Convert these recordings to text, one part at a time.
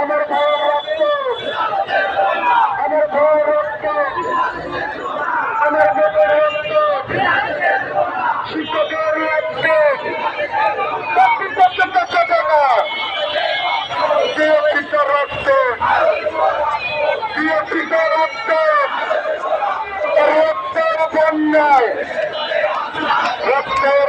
আমার ভাইয়ের রক্ত আমার ভাইয়ের রক্ত আমার বেটের রক্ত শিক্ষকের রক্ত বিএপিত রক্ত বিএপিত রক্ত রক্তের বন্যায় রক্তের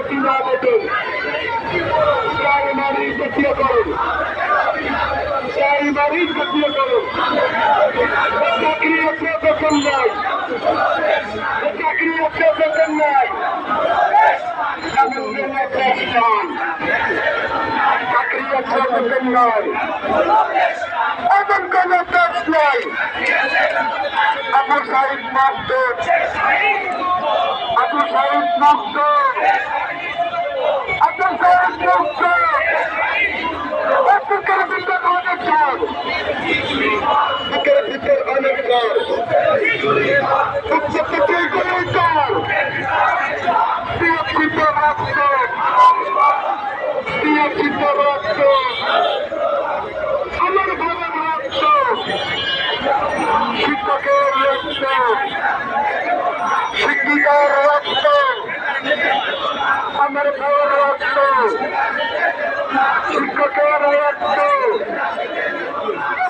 বেতন চাই মারির জাতীয় করুন চাই মারির জাতীয় করুন চাকরি আছে বেতন নাই চাকরি আছে বেতন নাই চাকরি আছে বেতন নাই এমন কোন কাজ নাই আবু সাহিদ মুক্ত আবু সাহিদ মুক্ত বুকের ভিতর অনেক ঝড় বুকের ভিতর অনেক ঝড় উচ্চতে তুই করে কর বিয়ক্ষিত রক্ত বিয়ক্ষিত রক্ত আমার ভাবের রক্ত শিক্ষকের রক্ত শিক্ষিকার রক্ত, আমার ভাইয়ের রক্ত, শিক্ষকের রক্ত।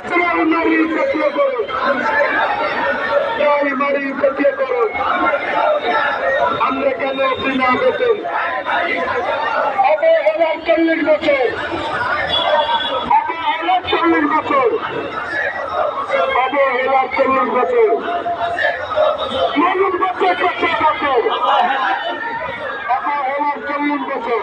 প্রাইমারি জাতীয় করুন প্রাইমারি জাতীয় করুন আমরা কেন বিনা বেতন অবহেলার চল্লিশ বছর। অবহেলার চল্লিশ বছর। বছর চল্লিশ বছর কত বছর অবহেলার চল্লিশ বছর